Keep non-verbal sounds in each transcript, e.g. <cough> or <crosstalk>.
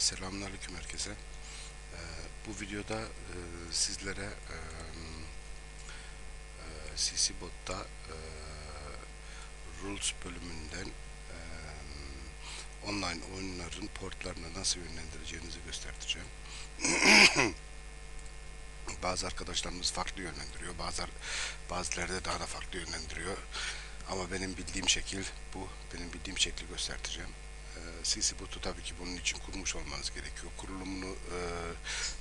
Selamünaleyküm herkese. Ee, bu videoda e, sizlere e, e, CC Bot'ta e, Rules bölümünden e, online oyunların portlarını nasıl yönlendireceğinizi göstereceğim. <coughs> Bazı arkadaşlarımız farklı yönlendiriyor, bazı bazıları da daha da farklı yönlendiriyor. Ama benim bildiğim şekil bu. Benim bildiğim şekli göstereceğim. CC botu tabii ki bunun için kurmuş olmanız gerekiyor. Kurulumunu e,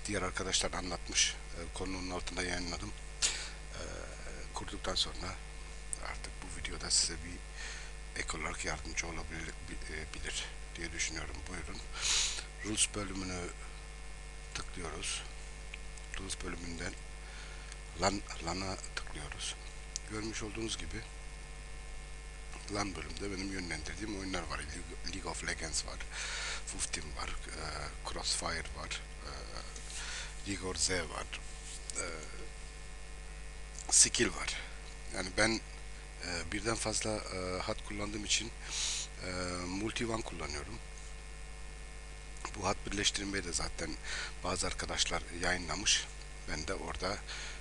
diğer arkadaşlar anlatmış. E, konunun altında yayınladım. E, kurduktan sonra artık bu videoda size bir ek olarak yardımcı olabilir bi- e, bilir diye düşünüyorum. Buyurun. Rules bölümünü tıklıyoruz. Rules bölümünden LAN, LAN'a tıklıyoruz. Görmüş olduğunuz gibi LAN bölümde benim yönlendirdiğim oyunlar var. League of Legends var. Fuftim var. E, Crossfire var. E, of Z var. E, skill var. Yani ben e, birden fazla hat kullandığım için e, multi one kullanıyorum. Bu hat birleştirmeyi de zaten bazı arkadaşlar yayınlamış. Ben de orada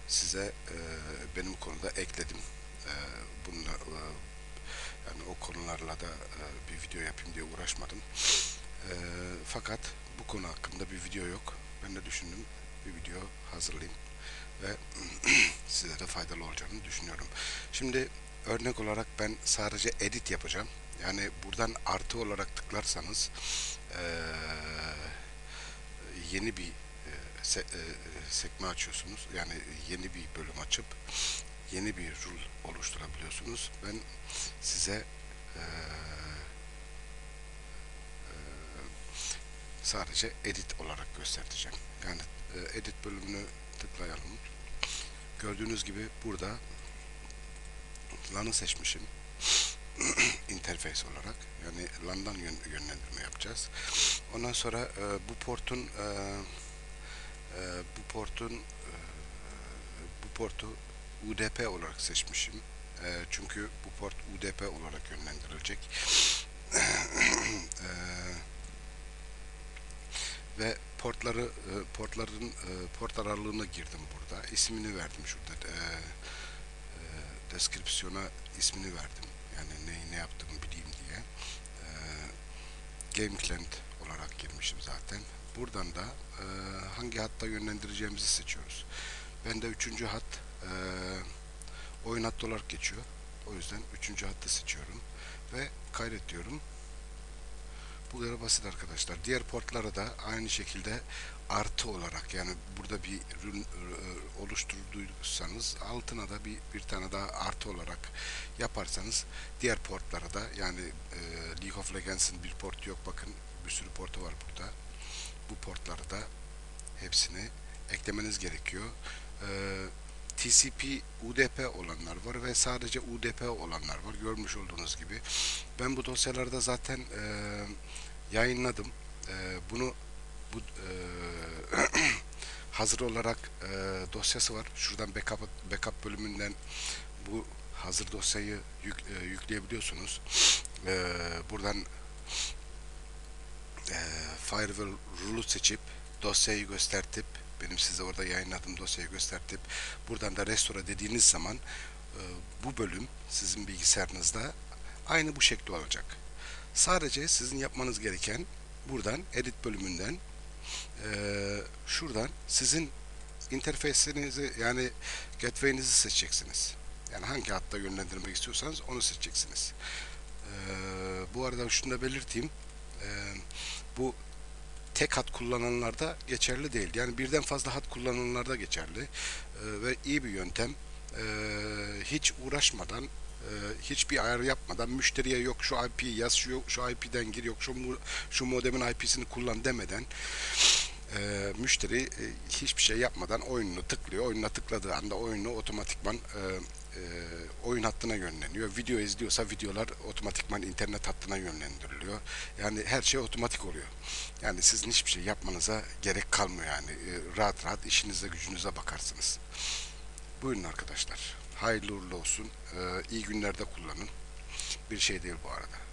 size e, benim konuda ekledim. E, bununla e, yani o konularla da e, bir video yapayım diye uğraşmadım. E, fakat bu konu hakkında bir video yok. Ben de düşündüm bir video hazırlayayım ve <clears throat> size de faydalı olacağını düşünüyorum. Şimdi örnek olarak ben sadece edit yapacağım. Yani buradan artı olarak tıklarsanız e, yeni bir se, sekme açıyorsunuz. Yani yeni bir bölüm açıp yeni bir rule oluşturabiliyorsunuz. Ben size sadece edit olarak göstereceğim. Yani edit bölümünü tıklayalım. Gördüğünüz gibi burada LAN'ı seçmişim. <clears throat> interface olarak yani LAN'dan yön, yönlendirme yapacağız. Ondan sonra e, bu portun e, e, bu portun e, bu portu UDP olarak seçmişim. E, çünkü bu port UDP olarak yönlendirilecek. e, ve portları e, portların e, port aralığına girdim burada. İsmini verdim şurada. E, e, deskripsiyona ismini verdim. Yani neyi ne yaptığımı bileyim diye. E, Game Client olarak girmişim zaten. Buradan da e, hangi hatta yönlendireceğimizi seçiyoruz. Ben de üçüncü hat e, oyun hattı olarak geçiyor. O yüzden üçüncü hattı seçiyorum. Ve kaydet diyorum. Bu kadar basit arkadaşlar. Diğer portlara da aynı şekilde artı olarak yani burada bir ürün oluşturduysanız altına da bir, bir tane daha artı olarak yaparsanız diğer portlara da yani e, League of Legends'in bir portu yok bakın bir sürü portu var burada. Bu portları da hepsini eklemeniz gerekiyor. E, TCP, UDP olanlar var ve sadece UDP olanlar var. Görmüş olduğunuz gibi. Ben bu dosyalarda zaten e, yayınladım. E, bunu bu e, <clears throat> hazır olarak e, dosyası var. Şuradan backup, backup bölümünden bu hazır dosyayı yük, e, yükleyebiliyorsunuz. E, buradan e, Firewall Rule'u seçip dosyayı göstertip benim size orada yayınladığım dosyayı göstertip buradan da restore dediğiniz zaman e, bu bölüm sizin bilgisayarınızda aynı bu şekli olacak. Sadece sizin yapmanız gereken buradan edit bölümünden e, şuradan sizin interface'inizi yani gateway'inizi seçeceksiniz. Yani hangi hatta yönlendirmek istiyorsanız onu seçeceksiniz. E, bu arada şunu da belirteyim. E, bu tek hat kullananlarda geçerli değil. Yani birden fazla hat kullananlarda geçerli. E, ve iyi bir yöntem. E, hiç uğraşmadan e, hiçbir ayar yapmadan müşteriye yok şu IP'yi yaz şu, şu IP'den gir yok şu, şu modemin IP'sini kullan demeden e, müşteri e, hiçbir şey yapmadan oyununu tıklıyor. Oyununa tıkladığı anda oyunu otomatikman e, e, oyun hattına yönleniyor. Video izliyorsa videolar otomatikman internet hattına yönlendiriliyor. Yani her şey otomatik oluyor. Yani sizin hiçbir şey yapmanıza gerek kalmıyor yani. E, rahat rahat işinize gücünüze bakarsınız. Buyurun arkadaşlar. Hayırlı uğurlu olsun. E, iyi günlerde kullanın. Bir şey değil bu arada.